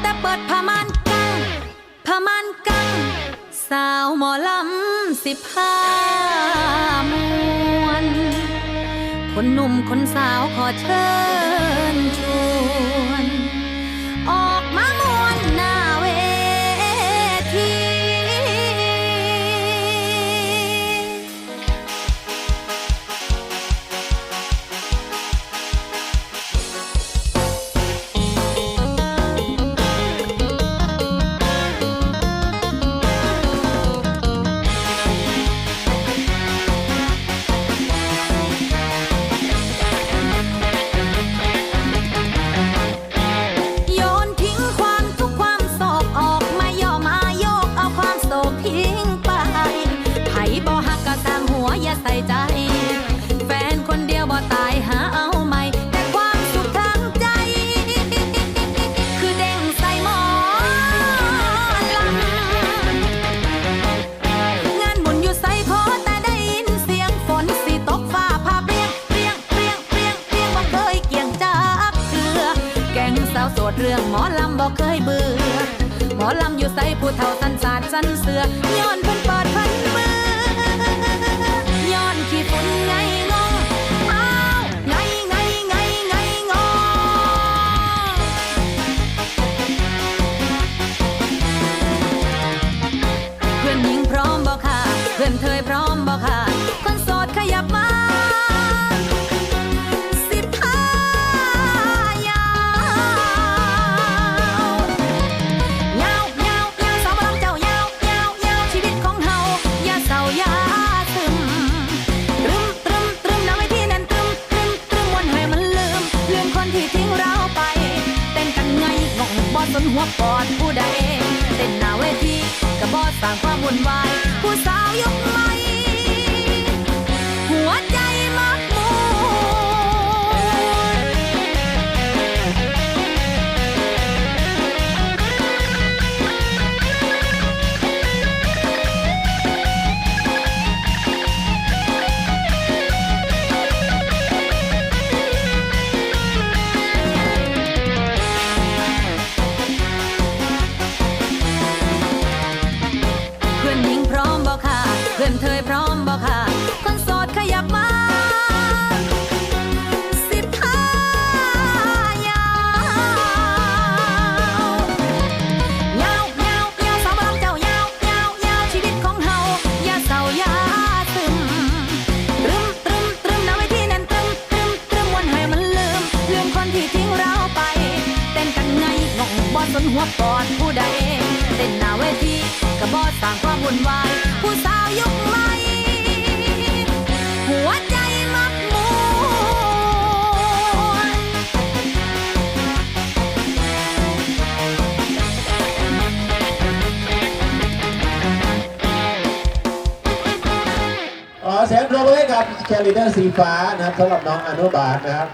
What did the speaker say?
แต่เปิดผ้าม่านกังผ้าม่านกัง สาวหมอลำสิบห้ามวน คนหนุ่มคนสาวขอเชิญชวน เรื่องหมอลำบ่เคยเบื่อ หมอลำอยู่ใส่ผู้เฒ่าสันสาดสันเสือย้อนเพิ่นเปิดเพิ่นมือย้อนขี้ฝุ่นไงงงอ้าวไงไงไงไงงอเพื่อนหญิงพร้อมบ่ค่ะ เพื่อนเธยพร้อมบ่ค่ะ หัวปอดผู้ใดเต้นหน้าเวทีกระบ่สร้างความวุ่นวาย ผู้สาวยุคใหม่ เพื่อพร้อมบ่ค่ะ คนโสดขยับมา สิบห้ายาวยาวยาวยาวสาวบ่ลำเจ้ายาวยาวยาวชีวิตของเฮาอย่าเศร้าอย่าซึมตรึมตรึมตรึมน้ำไว้ที่นั่นตรึมตรึมตรึมวันให้มันลืมลืมคนที่ทิ้งเราไปเต้นกันไงงงบ่สนหัวปอดผู้ใด เต้นหน้าเวทีก็บ่สร้างความวุ่นวาย ผู้สาวยุคใหม่ หัวใจมักมวนขอเสียงปรบมือให้กับแคลิเดอร์สีฟ้านะครับสำหรับน้องอนุบาลนะครับ